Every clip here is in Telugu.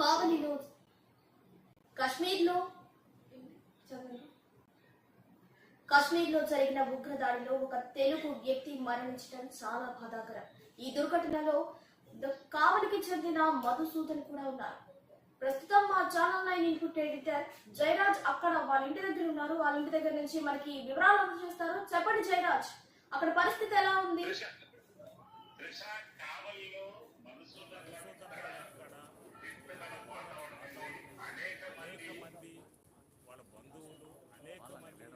కావలిలో కాశ్మీర్లో కాశ్మీర్లో జరిగిన ఉగ్రదాడిలో ఒక తెలుగు వ్యక్తి మరణించడం చాలా బాధాకరం. ఈ దుర్ఘటనలో కావలికి చెందిన మధుసూదన్ కూడా ఉన్నారు. ప్రస్తుతం మా channel nine input editor Jayaraj అక్కడ వాళ్ళ ఇంటి దగ్గర ఉన్నారు. వాళ్ళ ఇంటి దగ్గర నుంచి మనకి వివరాలు అందజేస్తారు. చెప్పండి జయరాజ్ అక్కడ పరిస్థితి ఎలా ఉంది అనేక మంది వాళ్ళ బంధువులు అనేక మంది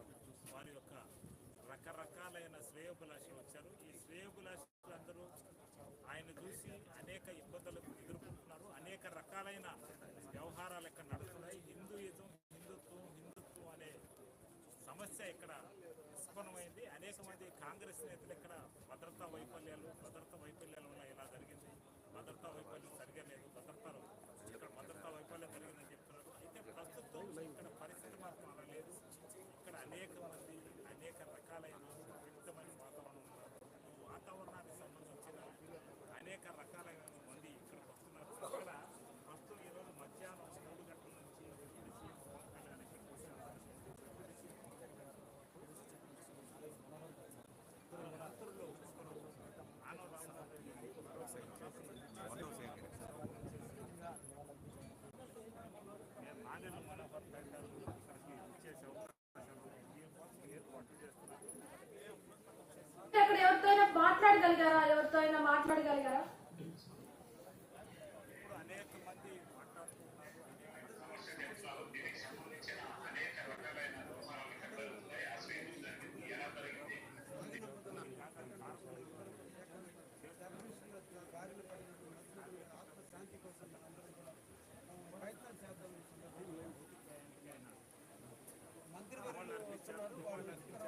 వారి యొక్క శ్రేయోభిలాషి వచ్చారు. ఈ శ్రేయోభిలాషులందరూ ఆయన చూసి అనేక ఇబ్బందులు ఎదుర్కొంటున్నారు. అనేక రకాలైన వ్యవహారాలు ఇక్కడ నడుస్తున్నాయి. హిందూయిజం హిందుత్వం హిందుత్వం అనే సమస్య ఇక్కడ నిష్పన్నమైంది అనేక మంది కాంగ్రెస్ నేతలు ఇక్కడ భద్రతా వైఫల్యాలు భద్రతా వైఫల్యాల వల్ల ఇలా జరిగింది. భద్రతా వైఫల్యం జరగలేదు లేదు. ఇక్కడ భద్రతా వైఫల్యం జరిగిందని చెప్తున్నారు. అయితే ప్రస్తుతం ఇక్కడ పరిస్థితి మాత్రం అలా లేదు. ఇక్కడ అనేక మంది అనేక రకాలైన విరుద్ధమైన వాతావరణం ఉన్నారు ఈ వాతావరణానికి సంబంధించిన అనేక రకాలైన మంది ఇక్కడికి వస్తున్నారు ఇక్కడ ప్రస్తుతం ఈరోజు మధ్యాహ్నం మూడు గంటల నుంచి తెలిసి పవన్ కళ్యాణ్ ఇక్కడికి వచ్చారు మంత్రులు ఆనవ రామరావు నాగేంద్ర మనోహర్ గారు ఇక్కడికి ఇచ్చేసే అవకాశం ఉంది. దీనికోసం ఏర్పాట్లు చేస్తున్నారు అక్కడ ఎవరితో అయినా మాట్లాడగలిగారా ఎవరితో అయినా మాట్లాడగలిగారా? ఇప్పుడు అనేక మంది మాట్లాడుతున్నారు అనేక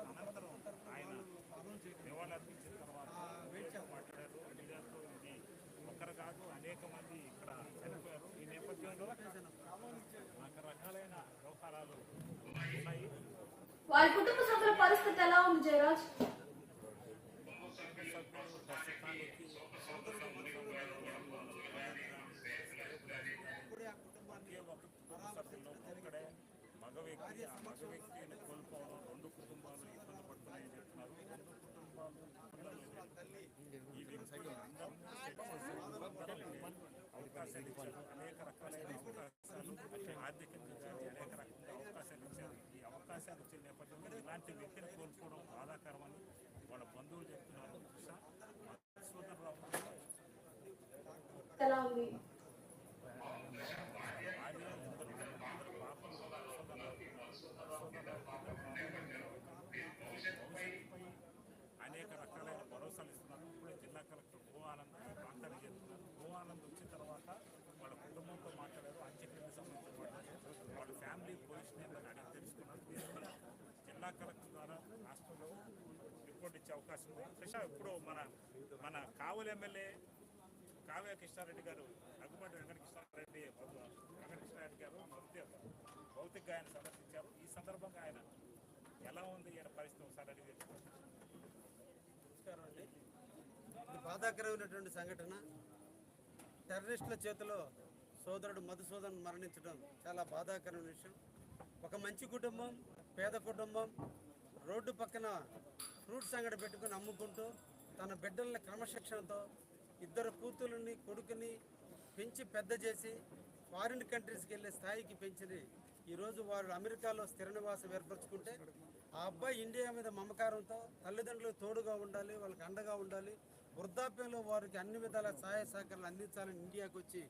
అనంతరం ఆయన నివాళులర్పించిన తర్వాత మాట్లాడారు మీడియాతో ఇది ఒక్కరు కాదు అనేక మంది ఇక్కడ చనిపోయారు ఈ నేపథ్యంలో రకరకాలైన వ్యవహారాలు ఉన్నాయి వారి కుటుంబ సభ్యుల పరిస్థితి ఎలా ఉంది జయరాజ్? ప్రస్తుతానికి ఒకే ఒక కుటుంబ సభ్యుల్లో ఒక్కడే మగ వ్యక్తి ఆ మగ వ్యక్తిని కోల్పోవడం రెండు కుటుంబాలు ఇబ్బంది పడుతున్నాయని చెప్తున్నారు రెండు కుటుంబాలు పిల్లలు ఈ వ్యక్తులు అందరినీ సెట్ చేసి అందరికీ అవకాశాలు ఇచ్చారు అనేక రకాలైన అవకాశాలు ఆర్థికంగా ఇచ్చారు అనేక రకాల అవకాశాలు ఇచ్చారు ఈ అవకాశాలు ఇచ్చే అలాంటి వ్యక్తిని కోల్పోవడం బాధాకరమని వాళ్ళ బంధువులు చెప్తున్నారు. బహుశా మధుసూదన్ రావు ఎలా ఉంది భార్య ఇద్దరు ఇద్దరు పాపలు భవిష్యత్తుపై అనేక రకాలైన భరోసాలు ఇస్తున్నారు ఇప్పుడే జిల్లా కలెక్టర్ గో ఆనంద్ ఈ ప్రాంతానికి చేరుతున్నారు గో ఆనంద్ వచ్చిన తర్వాత వాళ్ళ కుటుంబంతో మాట్లాడారు అంత్యక్రియకు సంబంధించిన వాళ్ళు వాళ్ళ ఫ్యామిలీ పొజిషన్ ఏంటని అడిగి తెలుసుకున్నారు దీని మీద జిల్లా కలెక్టర్ ద్వారా రాష్ట్రంలో రిపోర్ట్ ఇచ్చే అవకాశం ఉంది. కృష్ణ ఇప్పుడు మన మన కావలి ఎమ్మెల్యే కావ్య కృష్ణారెడ్డి గారు రఘుపాటి వెంకట వెంకటకృష్ణారెడ్డి గారు భౌతిక భౌతిక ఆయన సందర్శించారు. ఈ సందర్భంగా ఆయన ఎలా ఉంది? ఈయన పరిస్థితి ఒకసారి అడిగి నమస్కారం అండి. బాధాకరమైనటువంటి సంఘటన. టెర్రరిస్టుల చేతిలో సోదరుడు మధుసూదన్ మరణించడం చాలా బాధాకరమైన విషయం. ఒక మంచి కుటుంబం పేద కుటుంబం రోడ్డు పక్కన ఫ్రూట్స్ అంగడి పెట్టుకుని అమ్ముకుంటూ తన బిడ్డల్ని క్రమశిక్షణతో ఇద్దరు కూతుర్ని కొడుకుని పెంచి పెద్ద చేసి ఫారిన్ కంట్రీస్కి వెళ్ళే స్థాయికి పెంచి ఈరోజు వారు అమెరికాలో స్థిర నివాసం ఏర్పరచుకుంటే ఆ అబ్బాయి ఇండియా మీద మమకారంతో తల్లిదండ్రులు తోడుగా ఉండాలి వాళ్ళకి అండగా ఉండాలి వృద్ధాప్యంలో వారికి అన్ని విధాల సహాయ సహకారాలు అందించాలని ఇండియాకు వచ్చి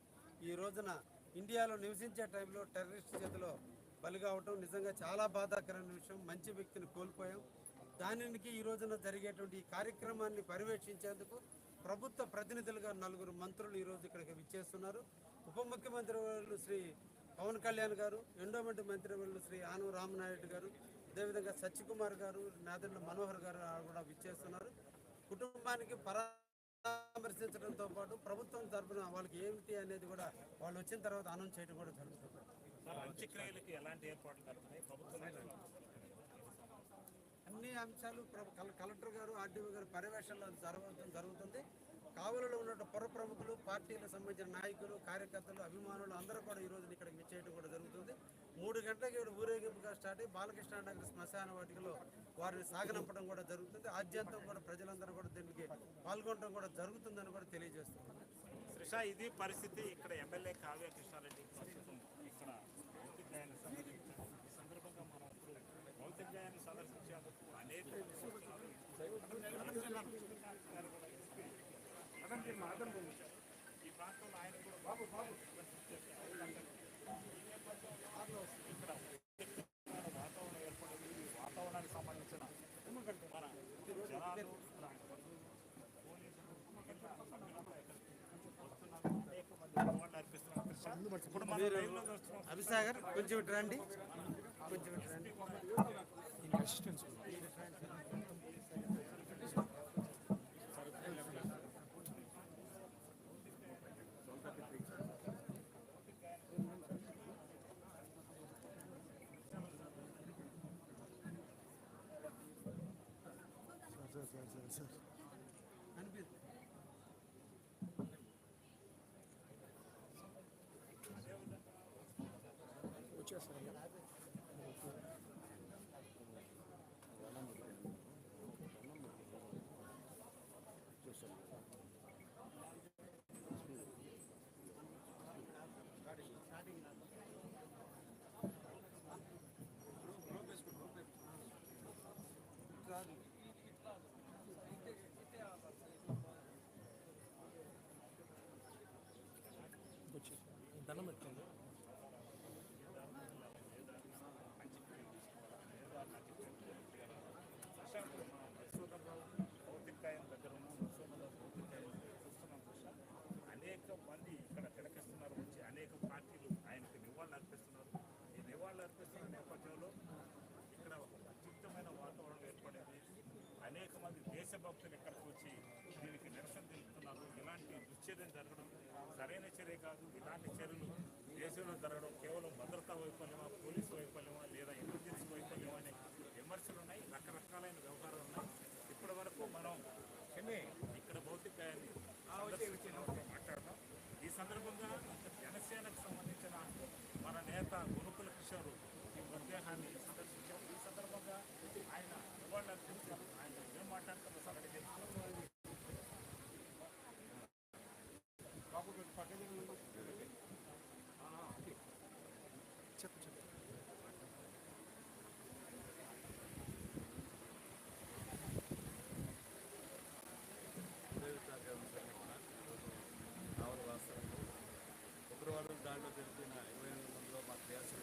ఈ రోజున ఇండియాలో నివసించే టైంలో టెర్రరిస్ట్ చేతిలో బలి కావటం నిజంగా చాలా బాధాకరమైన విషయం. మంచి వ్యక్తిని కోల్పోయాం. దానికి ఈ రోజున జరిగేటువంటి ఈ కార్యక్రమాన్ని పర్యవేక్షించేందుకు ప్రభుత్వ ప్రతినిధులుగా నలుగురు మంత్రులు ఈరోజు ఇక్కడికి విచ్చేస్తున్నారు. ఉప ముఖ్యమంత్రి వర్యులు శ్రీ పవన్ కళ్యాణ్ గారు ఎండోమెంట్ మంత్రి వర్యులు శ్రీ ఆనవ రామనాయుడు గారు అదేవిధంగా సత్యకుమార్ గారు నాదెండ్ల మనోహర్ గారు కూడా విచ్చేస్తున్నారు. కుటుంబానికి పరామర్శించడంతో పాటు ప్రభుత్వం తరఫున వాళ్ళకి ఏమిటి అనేది కూడా వాళ్ళు వచ్చిన తర్వాత అనౌన్స్ చేయడం కూడా జరుగుతుంది. అంత్యక్రియలకు ఎలాంటి ఏర్పాట్లు జరుగుతున్నాయి? అన్ని అంశాలు కలెక్టర్ గారు ఆర్డీఓ గారు పర్యవేక్షణలో జరగడం జరుగుతుంది. కావలలో ఉన్న పుర ప్రముఖులు పార్టీలకు సంబంధించిన నాయకులు కార్యకర్తలు అభిమానులు అందరూ కూడా ఈ రోజు ఇక్కడ విచ్చేయడం కూడా జరుగుతుంది. మూడు గంటలకి ఇక్కడ ఊరేగింపుగా స్టార్ట్ అయ్యి బాలకృష్ణ నగర్ శ్మశాన వాటికలో వారిని సాగనంపడం కూడా జరుగుతుంది. ఆద్యంతం కూడా ప్రజలందరూ కూడా దీనికి పాల్గొనడం కూడా జరుగుతుందని కూడా తెలియజేస్తున్నాను శ్రీష ఇది పరిస్థితి ఇక్కడ ఎమ్మెల్యే కావ్య కృష్ణారెడ్డి ప్రస్తుతం ఇక్కడ భౌతిక గాయాన్ని సందర్శించారు ఈ సందర్భంగా మనం ఇప్పుడు భౌతిక గాయాన్ని సందర్శించేందుకు అనేక ఈ ప్రాంతంలో ఆయన కూడా బాబు బాబు ఇక్కడ వాతావరణం ఏర్పడింది వాతావరణానికి సంబంధించిన మన జనాలు అభిసాగర్ కొంచెం ఇటు రండి. కొంచెం ఇటు రండి అనిపిస్తుంది భౌతికాయం దగ్గర ఉన్న ముసోమలో భౌతికాయం చూస్తున్నాం చూసాం అనేక మంది ఇక్కడ తిలకిస్తున్నారు వచ్చి అనేక పార్టీలు ఆయనకు నివాళులు అర్పిస్తున్నారు ఈ నివాళులు అర్పిస్తున్న నేపథ్యంలో ఇక్కడ ఒక అత్యుత్తమైన వాతావరణం ఏర్పడింది అనేక మంది దేశభక్తులు ఇక్కడికి వచ్చి దీనికి నిరసన తెలుపుతున్నారు ఇలాంటి దుశ్చర్యం జరగడం సరైన చర్య కాదు. ఇలాంటి చర్యలు దేశంలో జరగడం కేవలం భద్రతా వైఫల్యమా పోలీసు వైఫల్యమా లేదా ఎమర్జెన్సీ వైఫల్యమా అనే విమర్శలు ఉన్నాయి రకరకాలైన వ్యవహారాలు ఉన్నాయి. ఇప్పటి వరకు మనం ఇక్కడ భౌతికాయాన్ని మాట్లాడదాం ఈ సందర్భంగా జనసేనకు సంబంధించిన మన నేత గురుకుల కిషోర్ ఈ మృతదేహాన్ని సందర్శించాం ఈ సందర్భంగా ఆయన నివాళులు అర్పించారు ఆయన ఏం మాట్లాడుతున్న సంగతి తెలుసు బాబు మీరు పక్కన రావుల వాస్తవంలో ఉగ్రవాదులు దాడిలో జరిపిన ఇరవై ఎనిమిది మందిలో మా క్రియాశీల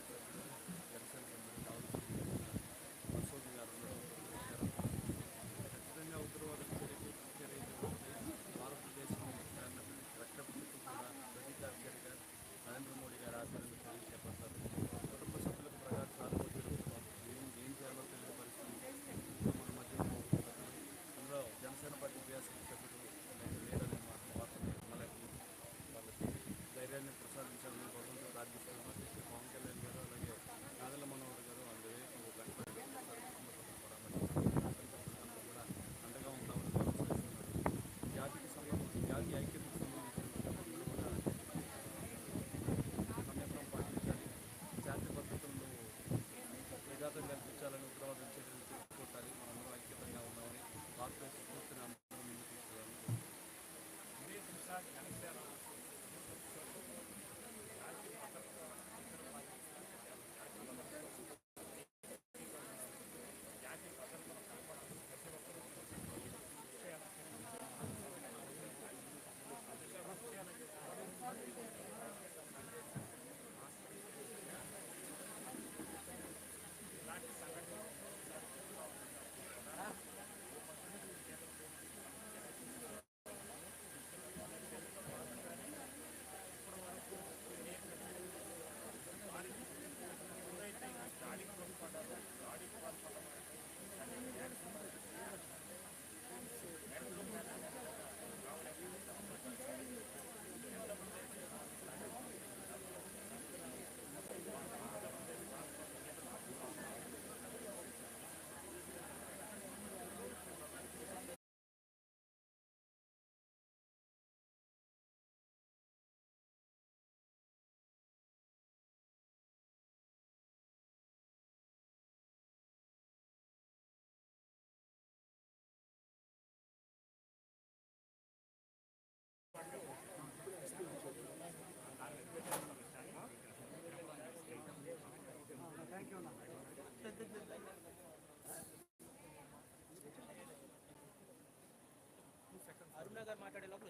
మాట్లాడే లోపల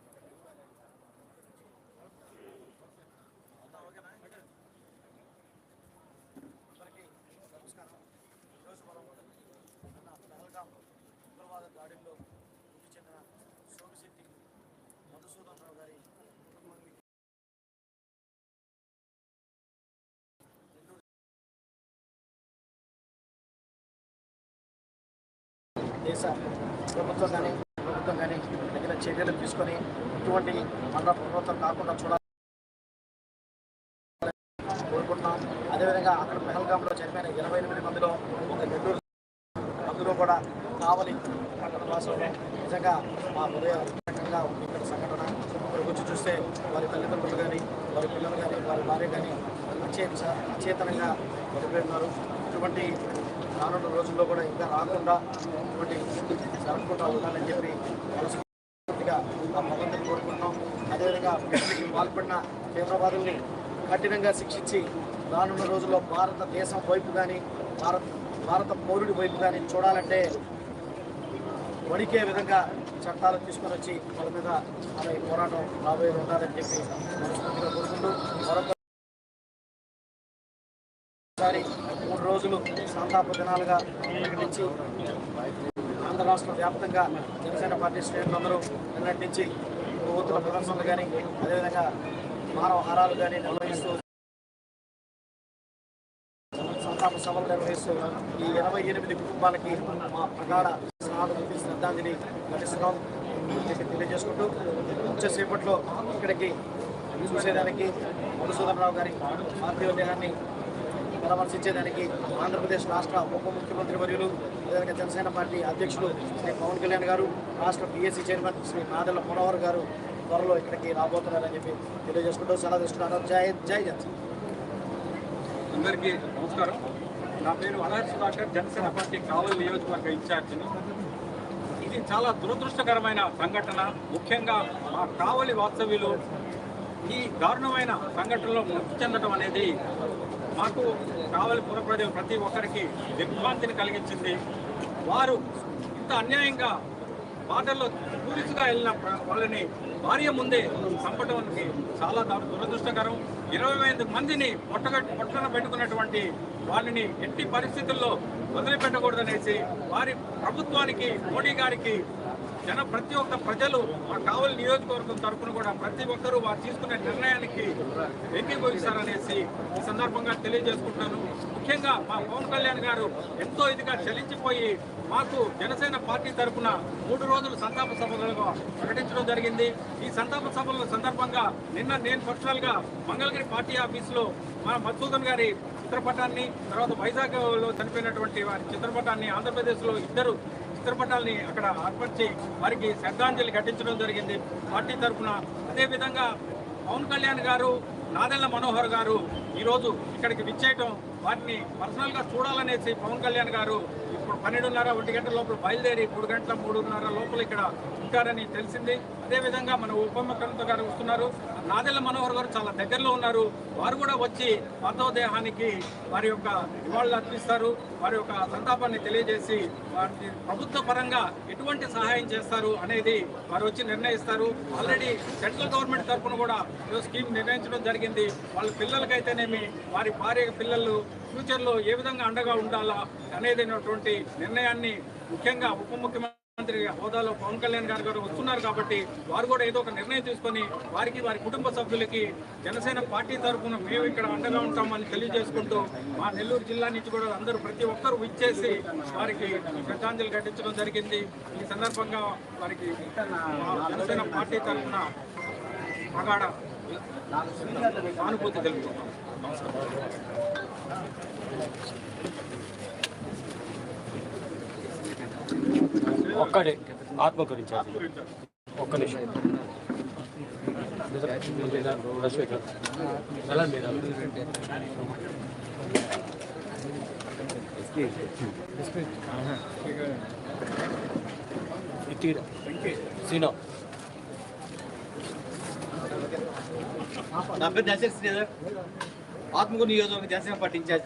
వచ్చేయమని అందరికీ నమస్కారం ఈరోజు మనం నిన్న పహల్గాం ఉగ్రవాద దాడిలో మృతి చెందిన సోమిశెట్టి మధుసూదన్ రావు గారి కుటుంబానికి దేశ ప్రభుత్వం కానీ ప్రభుత్వం కానీ తగిన చర్యలు తీసుకొని ఇటువంటి మరణ ప్రభుత్వం కాకుండా చూడాలి కోరుకుంటున్నాం. అదేవిధంగా అక్కడ పెహల్గాంలో చనిపోయిన ఇరవై ఎనిమిది మందిలో ఒక నెల్లూరు అందులో కూడా కావలి పట్టణ వాసులు నిజంగా మా హృదయకంగా ఉంది. ఇక్కడ సంఘటన ఇక్కడికి వచ్చి చూస్తే వారి తల్లిదండ్రులు కానీ వారి పిల్లలు కానీ వారి భార్య కానీ అచేత అచేతనంగా పడిపోయినారు ఇటువంటి రానున్న రోజుల్లో కూడా ఇంకా రాకుండా ఇటువంటి జరగకుండా ఉండాలని చెప్పి మనస్ఫూర్తిగా ఆ భగవంతుని కోరుకుంటున్నాం. అదేవిధంగా పాల్పడిన తీవ్రవాదుల్ని కఠినంగా శిక్షించి రానున్న రోజుల్లో భారతదేశం వైపు కానీ భారత్ భారత పౌరుడి వైపు కానీ చూడాలంటే వణికే విధంగా చట్టాలు తీసుకొని వచ్చి వాళ్ళ మీద మన ఈ పోరాటం రాబోయే ఉండాలని చెప్పి మనస్ఫూర్తిగా కోరుకుంటూ మరొక మూడు రోజులు సంతాప దినాలుగా ప్రకటించి ఆంధ్ర రాష్ట్ర వ్యాప్తంగా జనసేన పార్టీ శ్రేణులందరూ నిన్నటి నుంచి కొవ్వొత్తుల ప్రదర్శనలు కానీ అదేవిధంగా మానవ హారాలు కానీ నిర్వహిస్తూ సంతాప సభలు నిర్వహిస్తూ ఈ ఇరవై ఎనిమిది కుటుంబాలకి మా ప్రగాఢ సానుభూతి శ్రద్ధాంజలి ఘటిస్తున్నాం. తెలియజేసుకుంటూ వచ్చేసేపట్లో ఇక్కడికి చూసేదానికి మధుసూదనరావు గారి పార్థివ దేహాన్ని పరామర్శించేదానికి ఆంధ్రప్రదేశ్ రాష్ట్ర ఉప ముఖ్యమంత్రి వర్యులు అదేవిధంగా జనసేన పార్టీ అధ్యక్షులు శ్రీ పవన్ కళ్యాణ్ గారు రాష్ట్ర బీఎస్సీ చైర్మన్ శ్రీ నాదెళ్ళ మనోహర్ గారు త్వరలో ఇక్కడికి రాబోతున్నారని చెప్పి తెలియజేసుకుంటూ సెలవు తీసుకున్నాను. జై జై జనసేన. అందరికీ నమస్కారం. నా పేరు అలర్ సుధాకర్ జనసేన పార్టీ కావలి నియోజకవర్గ ఇన్ఛార్జిని. ఇది చాలా దురదృష్టకరమైన సంఘటన. ముఖ్యంగా మా కావలి వాస్తవ్యులు ఈ దారుణమైన సంఘటనలో మృతి చెందడం అనేది మాకు కావలి పుర ప్రజలు ప్రతి ఒక్కరికి దిగ్భ్రాంతిని కలిగించింది. వారు ఇంత అన్యాయంగా బాటల్లో టూరిస్ట్గా వెళ్ళిన వాళ్ళని భార్య ముందే చంపడానికి చాలా దారు- దురదృష్టకరం. ఇరవై ఐదు మందిని పొట్టగట్టు పొట్టన పెట్టుకున్నటువంటి వాళ్ళని ఎట్టి పరిస్థితుల్లో వదిలిపెట్టకూడదనేసి వారి ప్రభుత్వానికి మోడీ గారికి జన ప్రతి ఒక్క ప్రజలు మా కావలి నియోజకవర్గం తరఫున కూడా ప్రతి ఒక్కరూ వారు తీసుకునే నిర్ణయానికి ఏకీభవిస్తారనేసి ఈ సందర్భంగా తెలియజేసుకుంటాను ముఖ్యంగా మా పవన్ కళ్యాణ్ గారు ఎంతో ఇదిగా చలించిపోయి మాకు జనసేన పార్టీ తరఫున మూడు రోజులు సంతాప సభలుగా ప్రకటించడం జరిగింది. ఈ సంతాప సభల సందర్భంగా నిన్న నేను పర్సనల్గా మంగళగిరి పార్టీ ఆఫీసులో మా మధుసూదన్ గారి చిత్రపటాన్ని తర్వాత వైజాగ్లో చనిపోయినటువంటి వారి చిత్రపటాన్ని ఆంధ్రప్రదేశ్లో ఇద్దరు చిత్రపటాల్ని అక్కడ అర్పించి వారికి శ్రద్ధాంజలి ఘటించడం జరిగింది. పార్టీ తరఫున అదేవిధంగా పవన్ కళ్యాణ్ గారు నాదెళ్ళ మనోహర్ గారు ఈరోజు ఇక్కడికి విచ్చేయటం వారిని పర్సనల్గా చూడాలనేసి పవన్ కళ్యాణ్ గారు ఇప్పుడు పన్నెండున్నర ఒంటి గంటల లోపల బయలుదేరి మూడు గంటల మూడున్నర లోపల ఇక్కడ ఉంటారని తెలిసింది. అదేవిధంగా మన ఉప ముఖ్యమంత్రి గారు వస్తున్నారు. నాదెల్ల మనోహర్ గారు చాలా దగ్గరలో ఉన్నారు. వారు కూడా వచ్చి మతోదేహానికి వారి యొక్క నివాళులు అర్పిస్తారు. వారి యొక్క సంతాపాన్ని తెలియజేసి వారి ప్రభుత్వ పరంగా ఎటువంటి సహాయం చేస్తారు అనేది వారు వచ్చి నిర్ణయిస్తారు. ఆల్రెడీ సెంట్రల్ గవర్నమెంట్ తరఫున కూడా ఈ స్కీమ్ నిర్ణయించడం జరిగింది. వాళ్ళ పిల్లలకైతేనేమి వారి భార్య పిల్లలు ఫ్యూచర్లో ఏ విధంగా అండగా ఉండాలా అనేటటువంటి నిర్ణయాన్ని ముఖ్యంగా ఉప ముఖ్యమంత్రి మంత్రి హోదాలో పవన్ కళ్యాణ్ గారు గారు వస్తున్నారు కాబట్టి వారు కూడా ఏదో ఒక నిర్ణయం తీసుకొని వారికి వారి కుటుంబ సభ్యులకి జనసేన పార్టీ తరఫున మేము ఇక్కడ అండగా ఉంటామని తెలియజేసుకుంటూ మా నెల్లూరు జిల్లా నుంచి కూడా అందరూ ప్రతి ఒక్కరూ విచ్చేసి వారికి శ్రద్ధాంజలి ఘటించడం జరిగింది. ఈ సందర్భంగా వారికి జనసేన పార్టీ తరఫున ప్రగాఢ సానుభూతి తెలుపుతున్నాం. నమస్కారం. ఒక్కడే. ఆత్మ గురించి అది. ఒక్క నిమిషం. రశ్మిక ఎలా మీద ఇటీరా సీనా. నా పేరు నసీర్ శ్రీధర్. ఆత్మకూరు నియోజకవర్గ జనసేన పార్టీ ఇన్ఛార్జ్.